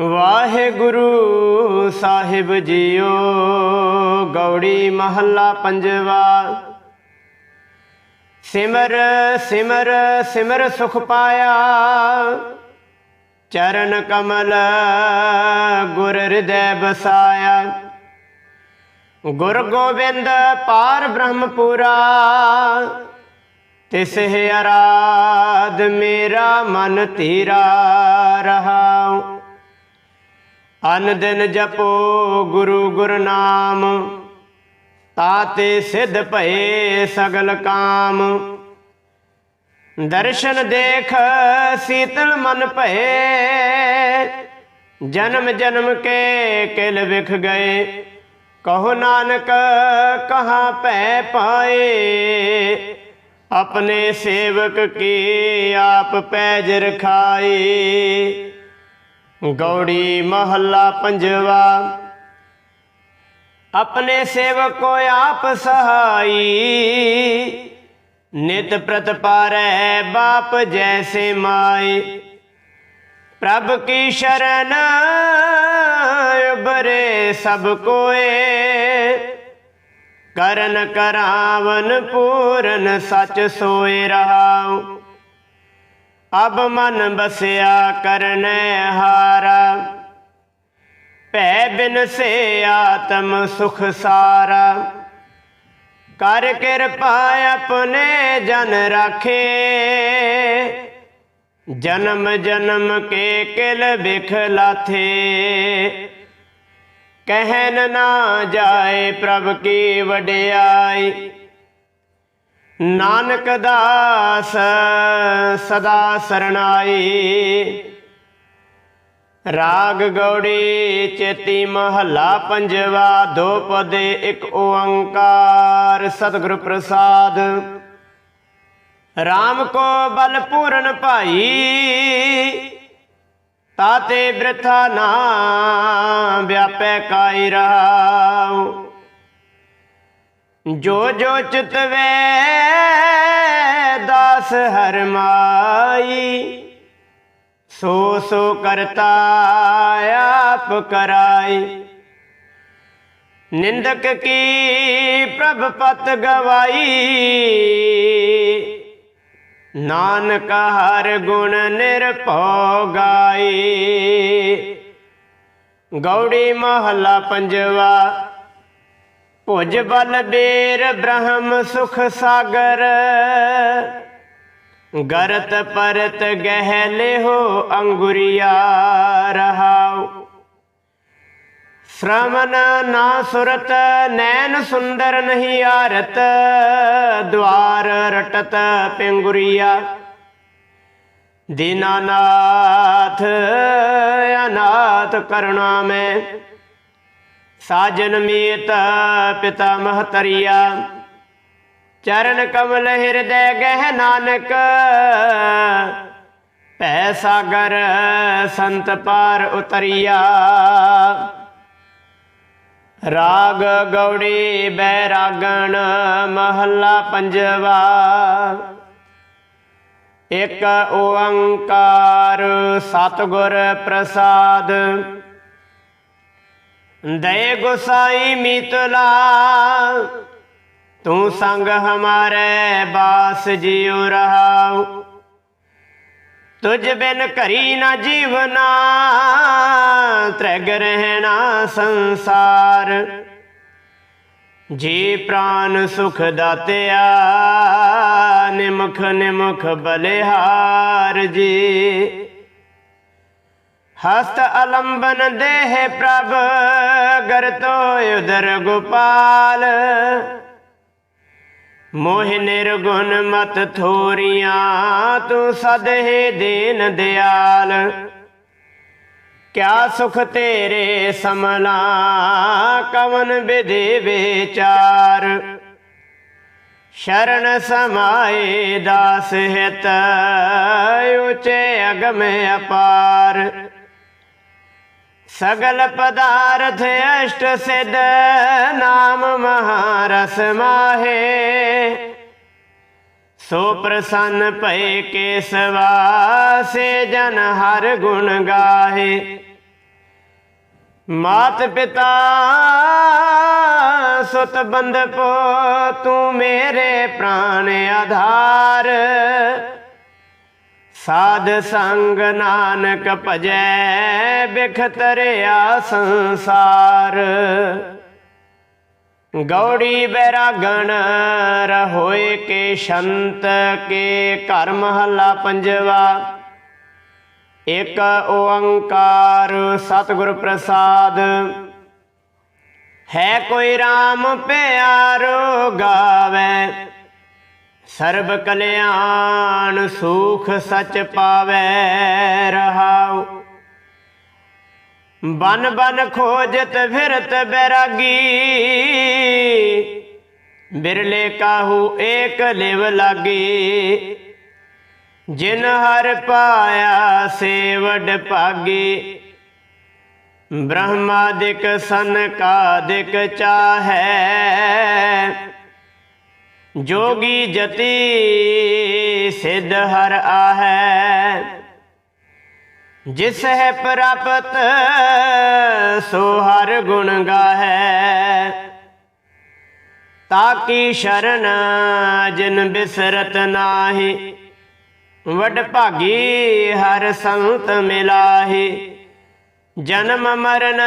ਵਾਹਿਗੁਰੂ ਸਾਹਿਬ JIO, Gauri ਮਹੱਲਾ ਪੰਜਵਾ। ਸਿਮਰ ਸਿਮਰ ਸਿਮਰ ਸੁਖ ਪਾਇਆ। ਚਰਨ ਕਮਲ, ਗੁਰ ਹਿਰਦੈ ਬਸਾਇਆ। ਗੁਰ ਗੋਬਿੰਦ ਪਾਰ ਬ੍ਰਹਮਪੁਰਾ। ਤਿਸ ਹੈ ਅਰਾਧ ਮੇਰਾ ਮਨ ਧੀਰਾ ਰਹਾਉ ਅਨ ਦਿਨ ਜਪੋ ਗੁਰੂ ਗੁਰ ਨਾਮ ਤਾਤੇ ਸਿਧ ਭਏ ਸਗਲ ਕਾਮ। ਦਰਸ਼ਨ ਦੇਖ ਸੀਤਲ ਮਨ ਭਏ, ਜਨਮ ਜਨਮ ਕੇ ਕਿਲ ਵਿਖ ਗਏ। ਕਹੋ ਨਾਨਕ ਕਹਾਂ ਭੈ ਪਾਏ, ਆਪਣੇ ਸੇਵਕ ਕੀ ਆਪ ਪੈਜ ਰਖਾਏ ਗੌੜੀ ਮਹੱਲਾ ਪੰਜਵਾ। ਆਪਣੇ ਸੇਵਕ ਕੋ ਆਪ ਸਹਾਈ। ਨਿਤ ਪ੍ਰਤਪਾਰੈ ਬਾਪ ਜੈਸੇ ਮਾਈ ਪ੍ਰਭ ਕੀ ਸ਼ਰਨ ਉਬਰੇ ਸਭ ਕੋਏ। ਕਰਨ ਕਰਾਵਨ ਪੂਰਨ ਸਚ ਸੋਏ ਰਹਾਉ। ਅਬ ਮਨ ਬਸਿਆ ਕਰਨੈ ਹਾਰਾ। ਭੈ ਬਿਨ ਸੇ ਆਤਮ ਸੁਖ ਸਾਰਾ। ਕਰ ਕਿਰਪਾ ਆਪਣੇ ਜਨ ਰਾਖੇ। ਜਨਮ ਜਨਮ ਕੇ ਕਿਲ ਬਿਖ ਲਾਥੇ। ਕਹਿਨ ਨਾ ਜਾਏ ਪ੍ਰਭ ਕੀ ਵਡਿਆਈ। ਨਾਨਕ ਦਾਸ ਸਦਾ ਸਰਣਾਈ। ਰਾਗ ਗੌੜੀ ਚੇਤੀ ਮਹੱਲਾ ਪੰਜਵਾ, ਦੋ ਪਦੇ, ਇੱਕ ਓੰਕਾਰ, ਸਤਿਗੁਰ ਪ੍ਰਸਾਦ। RAM ਕੋ ਬਲ ਪੂਰਨ ਭਾਈ, ਤਾਤੇ ਬ੍ਰਥਾ ਨਾ ਵਿਆਪੈ ਕਾਈ ਰਹਾਉ ਜੋ ਜੋ ਚਿਤਵੇ, ਦਾਸ ਹਰ ਮਾਈ। ਸੋ ਸੋ ਕਰਤਾ ਆਪ ਕਰਾਈ। ਨਿੰਦਕ ਕੀ ਪ੍ਰਭ ਪਤ ਗਵਾਈ। ਨਾਨਕ ਹਰ ਗੁਣ ਨਿਰਭਉ ਗਾਈ। ਗੌੜੀ ਮਹੱਲਾ ਪੰਜਵਾ ਭੁਜ ਬਲ ਬੇਰ ਬ੍ਰਹਮ ਸੁਖ ਸਾਗਰ। ਗਰਤ ਪਰਤ ਗਹਿਲੇ ਹੋ ਅੰਗੁਰੀਆ ਰਹਾਉ। ਸ਼ਰਮਨ ਨਾ ਸੁਰਤ ਨੈਣ ਸੁੰਦਰ ਨਹੀਂ ਆਰਤ। ਦਵਾਰ ਰਟਤ ਪਿੰਗੁਰੀਆ। ਦੀਨਾਨਾਥ ਅਨਾਥ ਕਰੁਣਾ ਮੈਂ। ਸਾਜਨ ਮੀਤ ਪਿਤਾ ਮਹਤਰੀਆ। ਚਰਨ ਕਮਲ ਹਿਰਦੈ ਗਹਿ ਨਾਨਕ। ਭੈ ਸਾਗਰ ਸੰਤ ਪਾਰ ਉਤਰੀਆ। ਰਾਗ ਗੌੜੀ ਬੈਰਾਗਣ ਮਹੱਲਾ ਪੰਜਵਾ। ਇਕ ਓੰਕਾਰ ਸਤਿਗੁਰ ਪ੍ਰਸਾਦ। ਦਏ ਗੁਸਾਈ ਮੀਤਲਾ, ਤੂੰ ਸੰਗ ਹਮਾਰੇ ਬਾਸ ਜਿਉ ਰਹਾਉ। ਤੁਝ ਬਿਨ ਘਰੀ ਨਾ ਜੀਵਨਾ, ਤ੍ਰੈਗ ਰਹਿਣਾ ਸੰਸਾਰ। ਜੀ ਪ੍ਰਾਨ ਸੁਖ ਦਾਤਿਆ, ਨਿਮਖ ਨਿਮਖ ਬਲਿਹਾਰ ਜੀ। ਹਸਤ ਅਲੰਬਨ ਦੇਹ ਪ੍ਰਭ ਗਰਤੋ ਉਦਰ ਗੋਪਾਲ। ਮੋਹ ਨਿਰਗੁਣ ਮਤ ਥੋਰੀਆਂ, ਤੂੰ ਸਦਹੇ ਦੇਨ ਦਿਆਲ। ਕਿਆ ਸੁਖ ਤੇਰੇ ਸਮਲਾ, ਕਵਨ ਵਿਧੇ ਵਿਚਾਰ। ਸ਼ਰਨ ਸਮਾਏ ਦਾਸ ਹਿਤ, ਉਚੇ ਅਗਮ ਅਪਾਰ। ਸਗਲ ਪਦਾਰਥ ਅਸ਼ਟ ਸਿਧ ਨਾਮ ਮਹਾਰਸ ਮਾਹੇ। ਸੋ ਪ੍ਰਸੰਨ ਭਏ ਕੇਸਵਾ ਸੇ ਜਨ ਹਰ ਗੁਣ ਗਾਹੇ। ਮਾਤ ਪਿਤਾ ਸੁਤ ਬੰਦਪੋ ਤੂੰ ਮੇਰੇ ਪ੍ਰਾਨ ਆਧਾਰ। ਸਾਧ ਸੰਗ ਨਾਨਕ ਭਜੈ ਬਿਖਤਰਿਆ ਸੰਸਾਰ। ਗੌੜੀ ਬੈਰਾਗਣ ਰਹੋਏ ਕੇ ਸ਼ੰਤ, ਕੇ ਘਰ ਮਹੱਲਾ ਪੰਜਵਾ। ਇਕ ਓੰਕਾਰ ਸਤਿਗੁਰ ਪ੍ਰਸਾਦ। ਹੈ ਕੋਈ RAM ਪਿਆਰੋ ਗਾਵੇ ਸਰਬ ਕਲਿਆਣ ਸੁਖ ਸਚ ਪਾਵੇ ਰਹਾਉ। ਬਨ ਬਨ ਖੋਜਤ ਫਿਰਤ ਬੈਰਾਗੀ, ਬਿਰਲੇ ਕਾਹੂ ਏਕ ਲਿਵ ਲਾਗੀ। ਜਿਨ ਹਰ ਪਾਇਆ ਸੇਵਡ ਭਾਗੀ, ਬ੍ਰਹਮਾਦਿਕ ਸੰਕਾਦਿਕ ਚਾਹੈ। ਜੋਗੀ ਜਤੀ ਸਿਧ ਹਰ ਆਹੈ। ਜਿਸ ਹੈ ਪ੍ਰਾਪਤ, ਸੋ ਹਰ ਗੁਣ ਗਾਹੈ। ਤਾਕੀ ਸ਼ਰਨ ਜਿਨ ਬਿਸਰਤ ਨਾਹੀ, ਵਡ ਭਾਗੀ ਹਰ ਸੰਤ ਮਿਲਾਹੀ। ਜਨਮ ਮਰਨ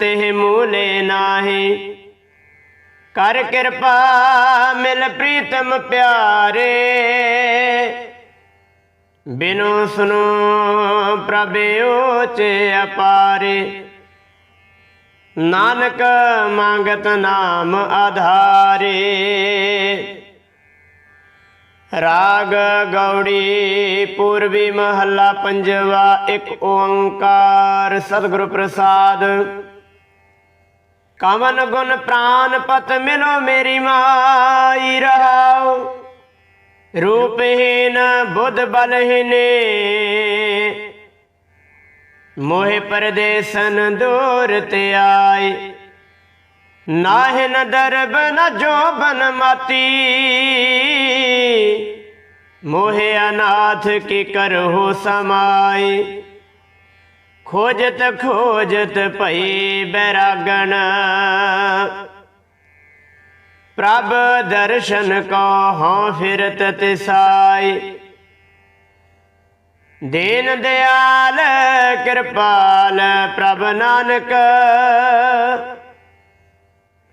ਤੇ ਮੂਲੇ ਨਾਹੀ। ਕਰ ਕਿਰਪਾ, ਮਿਲ ਪ੍ਰੀਤਮ ਪਿਆਰੇ। ਬਿਨੋ ਸੁਨੋ ਪ੍ਰਭ ਓਚ ਅਪਾਰੇ। ਨਾਨਕ ਮੰਗਤ ਨਾਮ ਆਧਾਰੇ। ਰਾਗ ਗੌੜੀ ਪੂਰਬੀ ਮਹੱਲਾ ਪੰਜਵਾ ਇੱਕ ਓੰਕਾਰ। ਸਤਿਗੁਰ ਪ੍ਰਸਾਦ ਕਵਨ ਗੁਣ ਪ੍ਰਾਨ ਪਤ ਮਿਲੋ ਮੇਰੀ ਮਾਈ ਰਹਾਉ। ਰੂਪਹੀਨ ਬੁੱਧ ਬਲਹੀਨੇ। ਮੋਹਿ ਪਰਦੇਸਨ ਦੂਰ ਤੇ ਆਏ ਨਾਹਿ ਨ ਦਰਬ ਨ ਜੋਬਨ ਮਤੀ। ਮੋਹਿ ਅਨਾਥ ਕੀ ਕਰਹੁ ਸਮਾਈ। ਖੋਜਤ ਖੋਜਤ ਭਈ ਬੈਰਾਗਣ। ਪ੍ਰਭ ਦਰਸ਼ਨ ਕੋ ਹਉ ਫਿਰਤ ਤਿਸਾਈ। ਦੀਨ ਦਿਆਲ ਕਿਰਪਾਲ ਪ੍ਰਭ ਨਾਨਕ।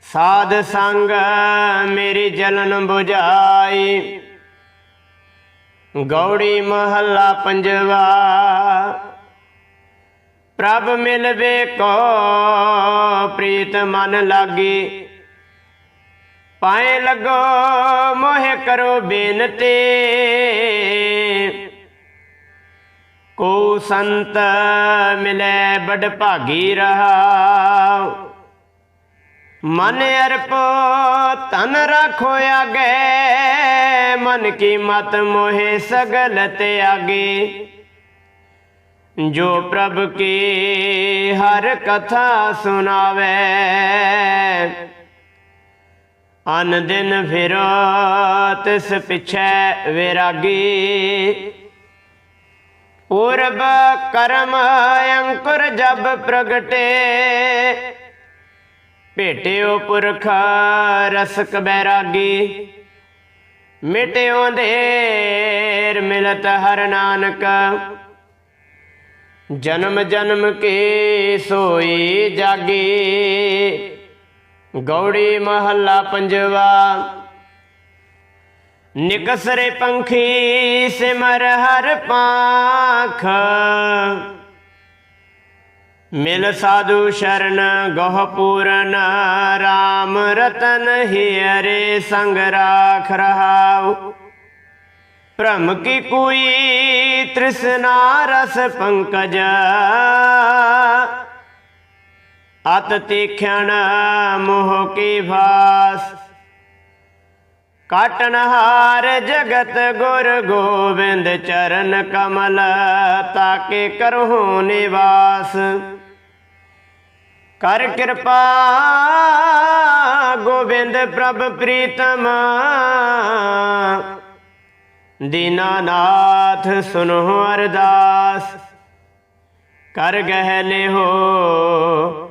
ਸਾਧ ਸੰਗ ਮੇਰੀ ਜਲਨ 부ਝਾਈ ਗੌੜੀ ਮਹੱਲਾ ਪੰਜਵਾ। ਪ੍ਰਭ ਮਿਲਵੇ ਕੋ ਪ੍ਰੀਤ ਮਨ ਲਾਗੀ। ਪਾਏ ਲੱਗੋ ਮੋਹਿ ਕਰੋ ਬੇਨਤੀ। ਕੋ ਸੰਤ ਮਿਲੇ ਬੜ ਭਾਗੀ ਰਹਾ ਮਨ ਅਰਪੋ ਤਨ ਰੱਖੋ ਆਗੇ। ਮਨ ਕੀ ਮਤ ਮੋਹਿ ਸਗਲ ਤੇ ਆਗੇ। ਜੋ ਪ੍ਰਭ ਕੀ ਹਰ ਕਥਾ ਸੁਨਾਵੇ ਅਨ ਦਿਨ ਫਿਰੋ ਤਿਸ ਪਿਛੈ ਵਿਰਾਗੀ। ਪੂਰਬ ਕਰਮ ਅੰਕੁਰ ਜਬ ਪ੍ਰਗਟੇ। ਭੇਟਿਓ ਪੁਰਖ ਰਸਕ ਬੈਰਾਗੀ। ਮਿਟਿਓ ਦੇਰ ਮਿਲਤ ਹਰ ਨਾਨਕ। ਜਨਮ ਜਨਮ ਕੇ ਸੋਈ ਜਾਗੀ। ਗੌੜੀ ਮਹੱਲਾ ਪੰਜਵਾ। ਨਿਕਸਰੇ ਪੰਖੀ ਸਿਮਰ ਹਰ ਪਾਖ। ਮਿਲ ਸਾਧੂ ਸ਼ਰਨ ਗਹ ਪੂਰਨ RAM ਰਤਨ ਹੀਰੇ ਸੰਗ ਰਾਖ ਰਹਾਉ। ਭ੍ਰਮ ਕੀ ਕੋਈ ਤ੍ਰਿਸ਼ਨਾ ਰਸ ਪੰਕਜ। ਅਤ ਤੀਖਣ ਮੋਹ ਕੀ ਭਾਸ ਕਾਟਨ ਹਾਰ ਜਗਤ ਗੁਰ ਗੋਬਿੰਦ ਚਰਨ ਕਮਲ, ਤਾਕੇ ਕਰਹੁ ਨਿਵਾਸ। ਕਰ ਕਿਰਪਾ ਗੋਬਿੰਦ ਪ੍ਰਭ ਪ੍ਰੀਤਮ। ਦੀਨਾਨਾਥ ਸੁਨੋ ਅਰਦਾਸ, ਕਰ ਗਹਿਲੇ ਹੋ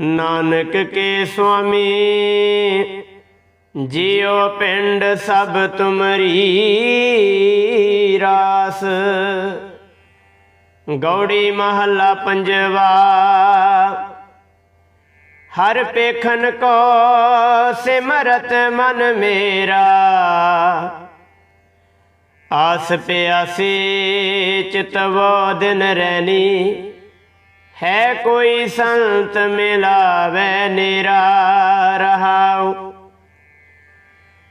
ਨਾਨਕ ਕੇ ਸੁਆਮੀ, ਜਿਉ ਪਿੰਡ ਸਭ ਤੁਮਰੀ ਰਾਸ। ਗੌੜੀ ਮਹੱਲਾ ਪੰਜਵਾ, ਹਰ ਪੇਖਨ ਕੋ ਸਿਮਰਤ ਮਨ ਮੇਰਾ। ਆਸ ਪਿਆਸੀ ਚਿਤਵੋ ਦਿਨ ਰਹਿਣੀ ਹੈ ਕੋਈ ਸੰਤ ਮਿਲਾਵੇ ਨੇਰਾ ਰਹਾਉ।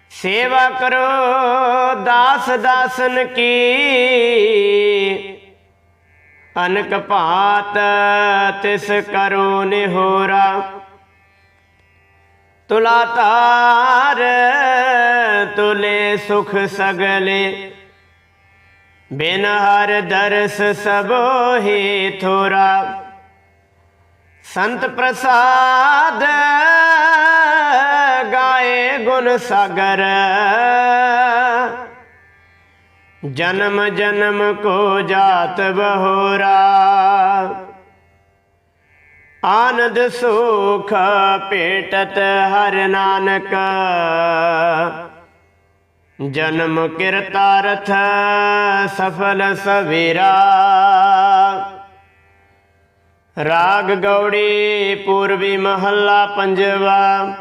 ਸੇਵਾ ਕਰੋ, ਦਾਸ ਦਾਸਨ ਕੀ। ਅਨਕ ਭਾਤ ਤਿਸ ਕਰੋ ਨਿਹੋਰਾ ਤੁਲਾ ਤਾਰ ਤੁਲੇ ਸੁਖ ਸਗਲੇ। ਬਿਨ ਹਰ ਦਰਸ ਸਭੋ ਹੀ ਥੋਰਾ। ਸੰਤ ਪ੍ਰਸਾਦ ਗਾਏ ਗੁਣ ਸਾਗਰ। ਜਨਮ ਜਨਮ ਕੋ ਜਾਤ ਬਹੋਰਾ। ਆਨੰਦ ਸੁਖ ਭੇਟਤ ਹਰ ਨਾਨਕ। ਜਨਮ ਕਿਰਤਾਰਥ ਸਫਲ ਸਵੇਰਾ। ਰਾਗ ਗੌੜੀ ਪੂਰਬੀ ਮਹੱਲਾ ਪੰਜਵਾ।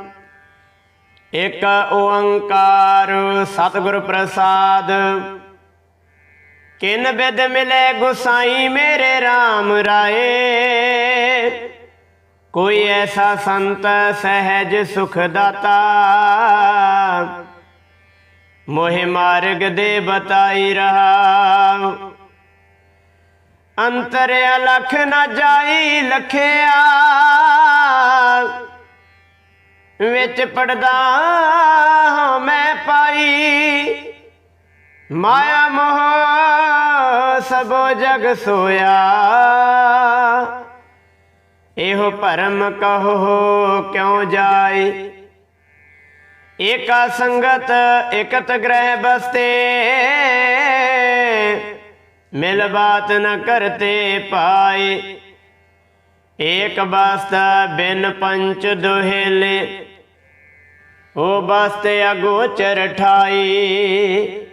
ਇੱਕ ਓੰਕਾਰ ਸਤਿਗੁਰ ਪ੍ਰਸਾਦ। ਕਿਨ ਬਿਦ ਮਿਲੇ ਗੁਸਾਈ ਮੇਰੇ RAM ਰਾਏ। ਕੋਈ ਐਸਾ ਸੰਤ ਸਹਿਜ ਸੁਖ ਦਾਤਾ ਮੋਹਿ ਮਾਰਗ ਦੇ ਬਤਾਈ ਰਹਾ ਅੰਤਰਿਆ ਅਲਖ ਨਾ ਜਾਈ ਲਖਿਆ ਵਿੱਚ ਪੜਦਾ ਮੈਂ ਪਾਈ। ਮਾਇਆ ਮੋਹ ਸਭੋ ਜਗ ਸੋਇਆ। ਇਹੋ ਭਰਮ ਕਹੋ ਕਿਉ ਜਾਏ ਏਕਾ ਸੰਗਤ ਇਕਤ ਗ੍ਰਹਿ ਬਸਤੇ। ਮਿਲ ਬਾਤ ਨ ਕਰਤੇ ਪਾਏ। ਏਕ ਬਸਤਾ ਬਿਨ ਪੰਚ ਦੁਹੇਲੇ। ਉਹ ਬਸਤੇ ਅਗੋਚਰ ਠਾਈ।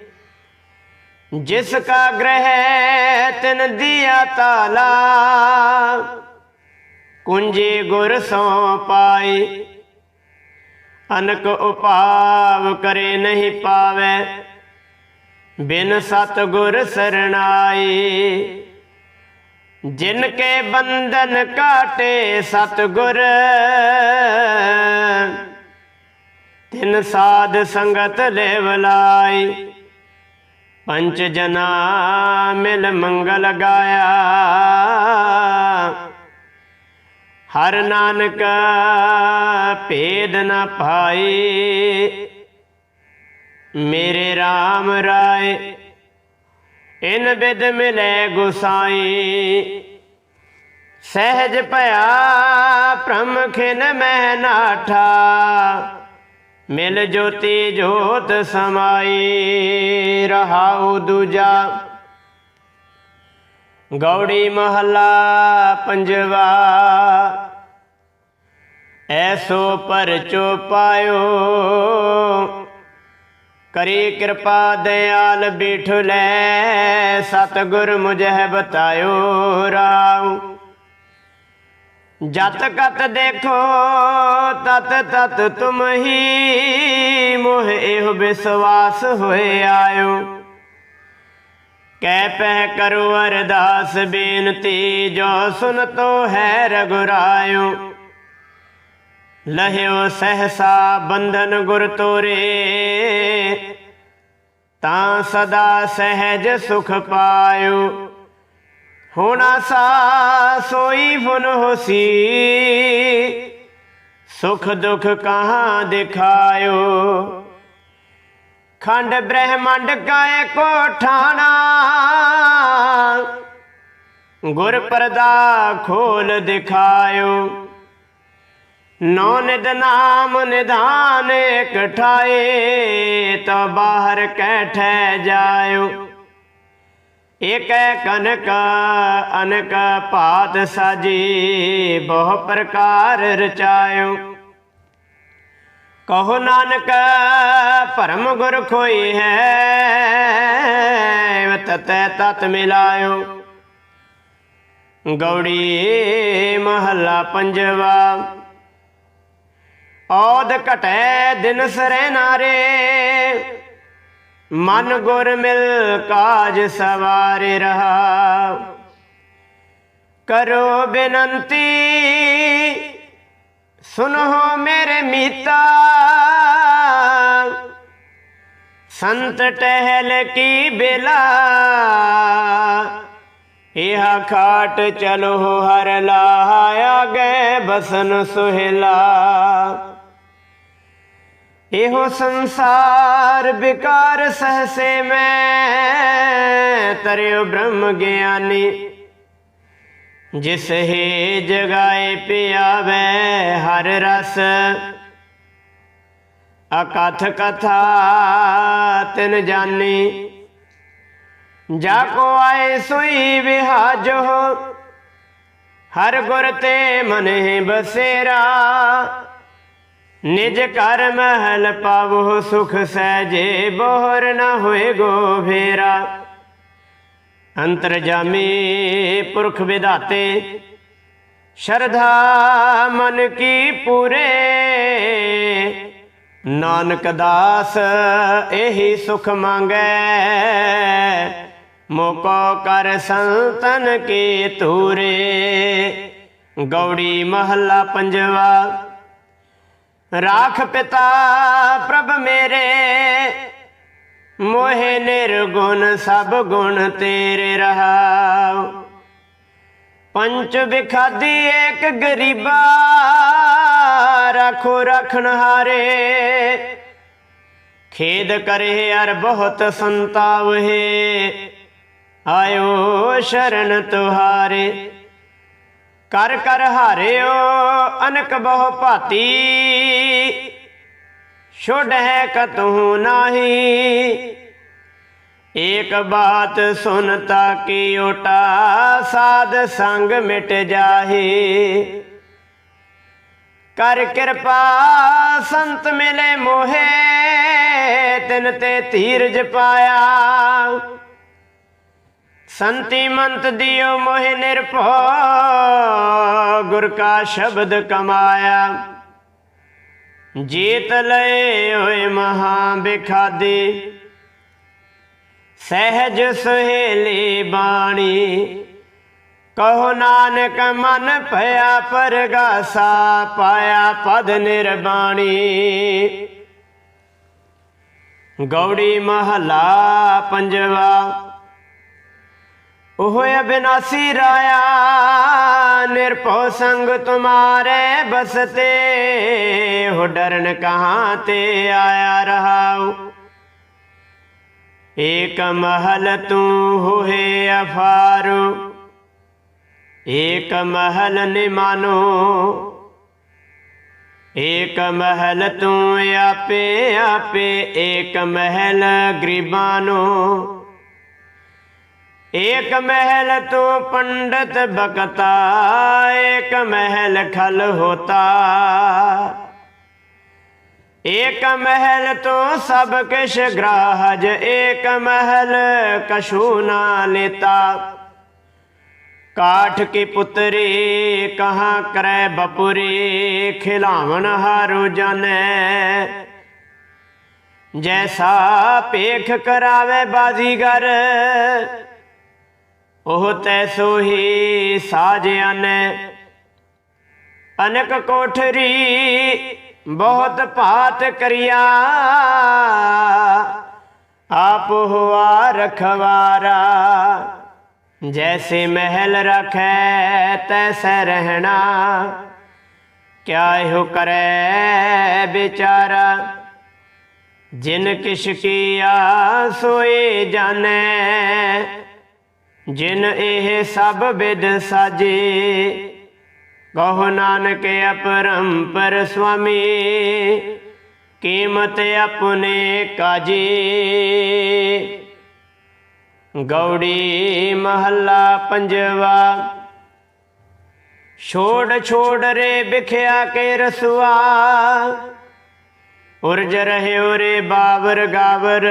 ਜਿਸ ਕਾ ਗ੍ਰਹਿ ਤਿਨ ਦਿਆ ਤਾਲਾ, ਕੁੰਜੀ ਗੁਰ ਸੋ ਪਾਈ ਅਨਕ ਉਪਾਵ ਕਰੇ ਨਹੀਂ ਪਾਵੇ। ਬਿਨ ਸਤ ਗੁਰ ਸਰਣਾਈ। ਜਿਨ ਕੇ ਬੰਧਨ ਕਾਟੇ ਸਤ ਗੁਰ ਤਿਨ ਸਾਧ ਸੰਗਤ ਲੈ ਵਲਾਈ ਪੰਚ ਜਨਾ ਮਿਲ ਮੰਗਲ ਗਾਇਆ। ਹਰ ਨਾਨਕ ਭੇਦ ਨਾ ਪਾਈ ਮੇਰੇ RAM ਰਾਏ, ਇਨ ਬਿਦ ਮਿਲੇ ਗੁਸਾਈ ਸਹਿਜ ਭਇਆ ਭ੍ਰਮ ਖਿਨ ਮਹਿ ਨਾਠਾ ਮਿਲ ਜੋਤੀ ਜੋਤ ਸਮਾਈ ਰਹਾਉ ਦੂਜਾ ਗੌੜੀ ਮਹੱਲਾ ਪੰਜਵਾ। ਐਸੋ ਪਰਚੋ ਪਾਇਓ ਕਰੀ ਕਿਰਪਾ ਦਿਆਲ ਬਿਠੁਲੈ ਸਤਗੁਰ ਮੁਝੇ ਬਤਾਇਓ ਰਾਉ। ਜਤ ਕਤ ਦੇਖੋ, ਤਤ ਤਤ ਤੁਮ ਹੀ, ਮੋਹ ਇਹ ਵਿਸ਼ਵਾਸ ਹੋਏ ਆਇਓ। ਕਹਿ ਪਹਿ ਕਰੋ ਅਰਦਾਸ ਬੇਨਤੀ, ਜੋ ਸੁਨ ਤੋ ਹੈ ਰਗੁਰਾਇਓ। ਲਹਿਓ ਸਹਸਾ ਬੰਧਨ ਗੁਰ ਤੋਰੇ, ਤਾਂ ਸਦਾ ਸਹਿਜ ਸੁਖ ਪਾਇਓ। ਹੋਣਾ ਸਾ ਸੋਈ ਫੁਨ ਹੋਸੀ, ਸੁਖ ਦੁਖ ਕਹਾਂ ਦਿਖਾਇਓ। ਖੰਡ ਬ੍ਰਹਮੰਡ ਕਾਏ ਕੋ ਠਾਣਾ ਗੁਰ ਪਰਦਾ ਖੋਲ ਦਿਖਾਇਓ। ਨੌ ਨਿਦ ਨਾਮ ਨਿਧਾਨ ਇਕਠਾਏ ਤੋ ਬਾਹਰ ਕੈਠੈ ਜਾਇਓ। ਏਕੈ ਕਨਕ ਅਨਕ ਭਾਤ ਸਾਜੀ, ਬਹੁ ਪ੍ਰਕਾਰ ਰਚਾਇਓ। ਕਹੋ ਨਾਨਕ ਭਰਮ ਗੁਰ ਖੋਈ ਹੈ। ਤਤੈ ਤਤ ਮਿਲਾਇਓ। ਗੌੜੀ ਮਹੱਲਾ ਪੰਜਵਾ। ਔਦ ਘਟੈ ਦਿਨ ਸਰੈ ਨਾਰੇ। ਮਨ ਗੁਰ ਮਿਲ ਕਾਜ ਸਵਾਰੇ ਰਹਾ। ਕਰੋ ਬੇਨੰਤੀ, ਸੁਨੋ ਮੇਰੇ ਮੀਤਾ। ਸੰਤ ਟਹਿਲ ਕੀ ਬੇਲਾ? ਇਹ ਖਾਟ ਚਲੋ ਹਰ ਲਾਇਆ ਗਏ ਬਸਨ ਸੁਹਿਲਾ। ਇਹੋ ਸੰਸਾਰ ਵਿਕਾਰ ਸਹਸੇ ਮੈਂ, ਤਰਿਓ ਬ੍ਰਹਮ ਗਿਆਨੀ। ਜਿਸ ਹੀ ਜਗਾਏ ਪਿਆਵੇ ਹਰ ਰਸ ਅਕਥ ਕਥਾ ਤਿਨ ਜਾਨੀ। ਜਾ ਕੋ ਆਏ ਸੋਈ ਵਿਹਾਜੋ, ਹਰ ਗੁਰ ਤੇ ਮਨੇ ਬਸੇਰਾ। ਨਿਜ ਕਰ ਮਹਿਲ ਪਾਵੋ ਸੁਖ ਸਹਿਜੇ, ਬੋਹਰ ਨ ਹੋਏ ਗੋ ਫੇਰਾ ਅੰਤਰਜਾਮੀ ਪੁਰਖ ਵਿਦਾਤੇ ਸ਼ਰਧਾ ਮਨ ਕੀ ਪੂਰੇ। ਨਾਨਕ ਦਾਸ, ਇਹੀ ਸੁਖ ਮੰਗੈ। ਮੋਕੋ ਕਰ ਸੰਤਨ ਕੀ ਤੂਰੇ ਗੌੜੀ ਮਹੱਲਾ ਪੰਜਵਾ, ਰਾਖ ਪਿਤਾ ਪ੍ਰਭ ਮੇਰੇ। ਮੋਹਿ ਨਿਰਗੁਣ ਸਭ ਗੁਣ ਤੇਰੇ ਰਹਾਉ। ਪੰਚ ਵਿਖਾਦੀ ਏਕ ਗਰੀਬਾ ਰੱਖੋ ਰਖਣ ਹਾਰੇ। ਖੇਦ ਕਰੇ ਅਰ ਬਹੁਤ ਸੰਤਾਵਹਿ ਆਇਓ ਸ਼ਰਨ ਤੁਹਾਰੇ। ਕਰ ਕਰ ਹਾਰਿਓ, ਅਨਕ ਬਹੁ ਭਾਤੀ। ਛੋੜ ਹੈ ਕਤਹੂ ਨਾਹੀ। ਏਕ ਬਾਤ ਸੁਨਤਾ ਕੀ ਓਟਾ ਸਾਧ ਸੰਗ ਮਿਟ ਜਾਹੀ। ਕਰ ਕਿਰਪਾ ਸੰਤ ਮਿਲੇ ਮੋਹੇ ਤਿਨ ਤੇ ਧੀਰਜ ਪਾਇਆ। ਸੰਤੀ ਮੰਤ ਦਿਓ ਮੋਹਿ ਨਿਰਭਉ ਗੁਰ ਕਾ ਸ਼ਬਦ ਕਮਾਇਆ। ਜੀਤ ਲਏ ਹੋਏ ਮਹਾ ਬਿਖਾਦੀ ਸਹਿਜ ਸੁਹੇਲੀ ਬਾਣੀ। ਕਹੋ ਨਾਨਕ ਮਨ ਭਇਆ ਪਰਗਾਸਾ, ਪਾਇਆ ਪਦ ਨਿਰਬਾਣੀ। ਗੌੜੀ ਮਹਲਾ ਪੰਜਵਾ, ਉਹ ਅਬਿਨਾਸੀ ਰਾਇਆ, ਨਿਰਭਉ ਸੰਗ ਤੁਮਾਰੇ ਬਸਤੇ। ਹੋ ਡਰਨ ਕਹਾਂ ਤੇ ਆਇਆ ਰਹਾਉ। ਏਕ ਮਹਲ ਤੂੰ ਹੋਏ ਅਫਾਰੂ। ਏਕ ਮਹਲ ਨਿਮਾਨੋ, ਏਕ ਮਹਲ ਤੂੰ ਆਪੇ ਆਪੇ, ਏਕ ਮਹਲ ਗਰੀਬਾਨੋ। ਏਕ ਮਹਿਲ ਤੂੰ ਪੰਡਤ ਬਕਤਾ ਏਕ ਮਹਿਲ ਖਲ ਹੋਤਾ। ਏਕ ਮਹਿਲ ਤੂੰ ਸਭ ਕਿਛ ਗ੍ਰਾਹਜ, ਏਕ ਮਹਿਲ ਕਛੂ ਨਾ ਲੇਤਾ। ਕਾਠ ਕੀ ਪੁੱਤਰੀ, ਕਹਾ ਕਰੈ ਬਪੁਰੀ, ਖਿਲਾਵਣ ਹਾਰੋ ਜਾਣੈ। ਜੈਸਾ ਪੇਖ ਕਰਾਵੇ ਬਾਜ਼ੀਗਰ, ਉਹ ਤੈਸੋ ਹੀ ਸਾਜਿਆਨੈ ਅਨਕ ਕੋਠਰੀ ਬਹੁਤ ਭਾਤ ਕਰਿਆ, ਆਪ ਹੋਆ ਰਖਵਾਰਾ। ਜੈਸੇ ਮਹਿਲ ਰਖੈ ਤੈਸੈ ਰਹਿਣਾ ਕਿਆ ਇਹੋ ਕਰੈ ਵਿਚਾਰਾ ਜਿਨ ਕਿਛ ਕੀਆ ਸੋਏ ਜਾਣੈ ਜਿਨ ਇਹ ਸਭ ਵਿਦ ਸਾਜੇ ਕਹੋ ਨਾਨਕ ਅਪਰੰਪਰ ਸੁਆਮੀ ਕੀਮਤ ਆਪਣੇ ਕਾਜੇ ਗੌੜੀ ਮਹੱਲਾ ਪੰਜਵਾ। ਛੋੜ ਛੋੜ ਰੇ ਵਿਖਿਆ ਕੇ ਰਸਵਾ ਉਰਜ ਰਹਿਓ ਰੇ ਬਾਬਰ ਗਾਵਰ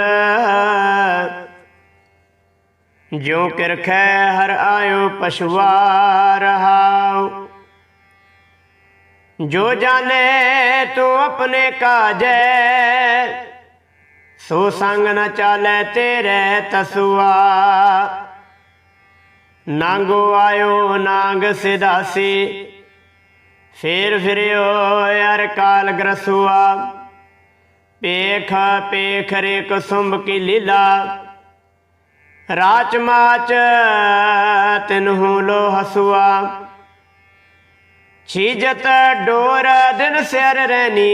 ਜਿਉ ਕਿਰਖੈ ਹਰ ਆਇਓ ਪਸ਼ਵਾ ਰਹਾਉ। ਜੋ ਜਾਣੇ ਤੂੰ ਆਪਣੇ ਕਾਜੈ। ਸੋ ਸੰਗ ਨ ਚਾਲੈ ਤੇਰੇ ਤਸੁਆ। ਨਾਂਗੋ ਆਇਓ ਨਾਂਗ ਸਿਦਾਸੀ, ਫੇਰ ਫਿਰਿਓ ਯਾਰ ਕਾਲ ਗਰਸੁਆ। ਪੇਖ ਪੇਖ ਰੇ ਕੁਸੁੰਭ ਕੀ ਲੀਲਾ ਰਾਚ ਮਾਚ ਤਿਨਹੂ ਲੋ ਹਸੁਆ। ਛੀਜਤ ਡੋਰ ਦਿਨ ਸਿਰ ਰਹਿਨੀ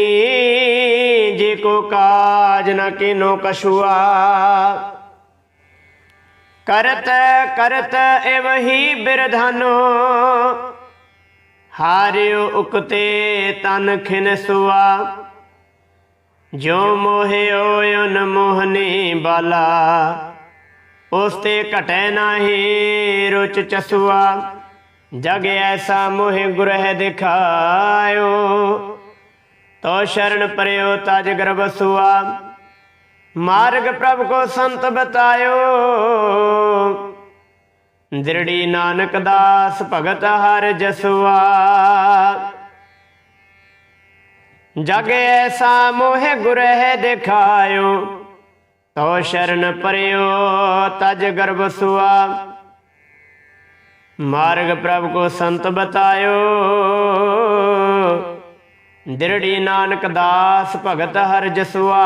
ਜੇ ਕੋ ਕਾਜ ਨ ਕਿਨੋ ਕਛੁਆ। ਕਰਤ ਕਰਤ ਏਵਹੀ ਬਿਰਧਾਨੋ, ਹਾਰਿਓ ਉਕਤੇ ਤਨ ਖਿਨ ਸੁਆ। ਜੋ ਮੋਹਿਓ ਯਨ ਮੋਹਨੀ ਬਾਲਾ, ਉਸ ਤੇ ਘਟੈ ਨਾਹੀ ਰੁਚ ਚਸੁਆ। ਜਗ ਐਸਾ ਮੋਹਿ ਗੁਰਹਿ ਦਿਖਾਇਓ। ਤੋ ਸ਼ਰਨ ਪਰਿਓ ਤਜ ਗਰਭ ਸੁਆ। ਮਾਰਗ ਪ੍ਰਭ ਕੋ ਸੰਤ ਬਤਾਇਓ। ਦਿਰੜੀ ਨਾਨਕ ਦਾਸ ਭਗਤ ਹਰ ਜਸਵਾ ਜਗ ਐਸਾ ਮੋਹਿ ਗੁਰਹਿ ਦਿਖਾਇਓ। ਤੋ ਸ਼ਰਨ ਪਰਿਓ ਤਜ ਗਰਭ ਸੁਆ। ਮਾਰਗ ਪ੍ਰਭ ਕੋ ਸੰਤ ਬਤਾਇਓ। ਦਿਰੜੀ ਨਾਨਕ ਦਾਸ ਭਗਤ ਹਰ ਜਸਵਾ।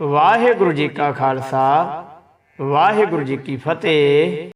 ਵਾਹਿਗੁਰੂ ਜੀ ਕਾ ਖਾਲਸਾ, ਵਾਹਿਗੁਰੂ ਜੀ ਕੀ ਫਤਿਹ।